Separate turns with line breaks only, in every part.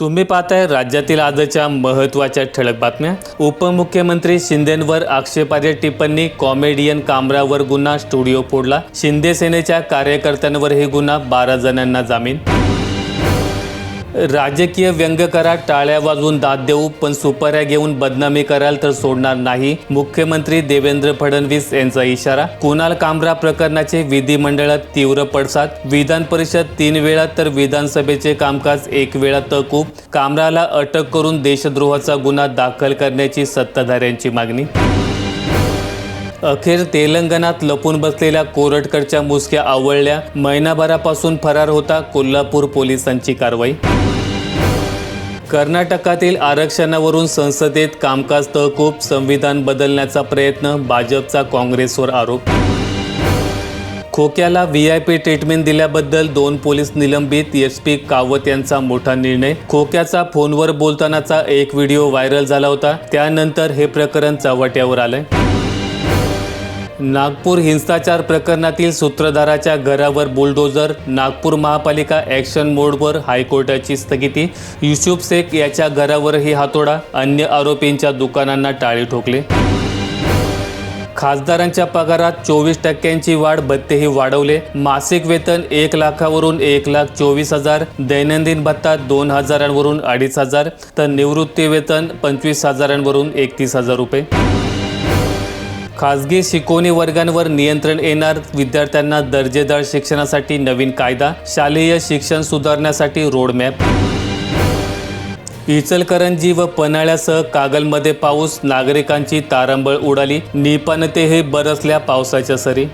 तुम्ही पाहताय राज्यातील आजच्या महत्त्वाच्या ठळक बातम्या. उपमुख्यमंत्री शिंदेंवर आक्षेपार्ह टिप्पणी कॉमेडियन कामरावर गुन्हा स्टुडिओ फोडला. शिंदे सेनेच्या कार्यकर्त्यांवर हे गुन्हा बारा जणांना जामीन. राजकीय व्यंग करा टाळ्या वाजवून दाद देऊ पण सुपाऱ्या घेऊन बदनामी कराल तर सोडणार नाही. मुख्यमंत्री देवेंद्र फडणवीस यांचा इशारा कुणाल कामरा प्रकरणाचे विधिमंडळात तीव्र पडसाद विधान परिषद तीन वेळा तर विधानसभेचे कामकाज एक वेळा तहकूब कामराला अटक करून देशद्रोहाचा गुन्हा दाखल करण्याची सत्ताधाऱ्यांची मागणी. अखेर तेलंगणात लपून बसलेल्या कोरटकडच्या मुसक्या आवळल्या महिनाभरापासून फरार होता कोल्हापूर पोलिसांची कारवाई. कर्नाटकातील आरक्षणावरून संसदेत कामकाज तहकूब संविधान बदलण्याचा प्रयत्न भाजपचा काँग्रेसवर आरोप. खोक्याला व्ही आय पी ट्रीटमेंट दिल्याबद्दल दोन पोलीस निलंबित एस पी कावत यांचा मोठा निर्णय. खोक्याचा फोनवर बोलतानाचा एक व्हिडिओ व्हायरल झाला होता. त्यानंतर हे प्रकरण चव्हाट्यावर आलंय. नागपूर हिंसाचार प्रकरणातील सूत्रधाराच्या घरावर बुलडोजर नागपूर महापालिका ॲक्शन मोडवर हायकोर्टाची स्थगिती युसुफ शेख याच्या घरावरही हातोडा अन्य आरोपींच्या दुकानांना टाळे ठोकले. खासदारांच्या पगारात चोवीस टक्क्यांची वाढ भत्तेही वाढवले. मासिक वेतन एक लाखावरून एक लाख चोवीस हजार दैनंदिन भत्ता दोन हजारांवरून अडीच हजार तर निवृत्ती वेतन पंचवीस हजारांवरून एकतीस हजार रुपये. खाजगी शिकवणी वर्गांवर नियंत्रण येणार विद्यार्थ्यांना दर्जेदार शिक्षणासाठी नवीन कायदा शालेय शिक्षण सुधारण्यासाठी रोडमॅप इचलकरंजी व पन्हाळ्यासह कागलमध्ये पाऊस नागरिकांची तारंबळ उडाली निपाणतेही बरसल्या पावसाच्या सरी.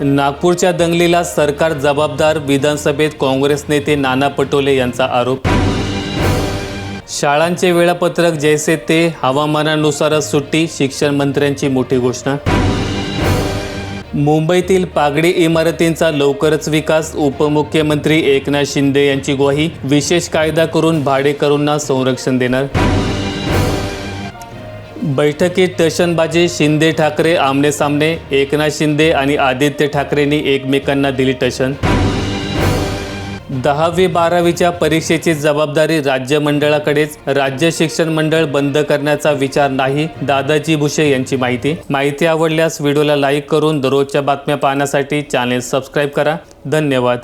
नागपूरच्या दंगलीला सरकार जबाबदार विधानसभेत काँग्रेस नेते नाना पटोले यांचा आरोप. शाळांचे वेळापत्रक जैसे ते हवामानानुसारच सुट्टी शिक्षण मंत्र्यांची मोठी घोषणा. मुंबईतील पागडी इमारतींचा लवकरच विकास उपमुख्यमंत्री एकनाथ शिंदे यांची ग्वाही विशेष कायदा करून भाडेकरूंना संरक्षण देणार. बैठकीत टशनबाजी शिंदे ठाकरे आमने सामने एकनाथ शिंदे आणि आदित्य ठाकरेंनी एकमेकांना दिली टशन. दहावी बारावीच्या परीक्षेची जबाबदारी राज्य मंडळाकडेच. राज्य शिक्षण मंडळ बंद करण्याचा विचार नाही दादाजी भुसे यांची माहिती. माहिती आवडल्यास व्हिडिओला लाईक करून दररोजच्या बातम्या पाहण्यासाठी चॅनेल सबस्क्राईब करा. धन्यवाद.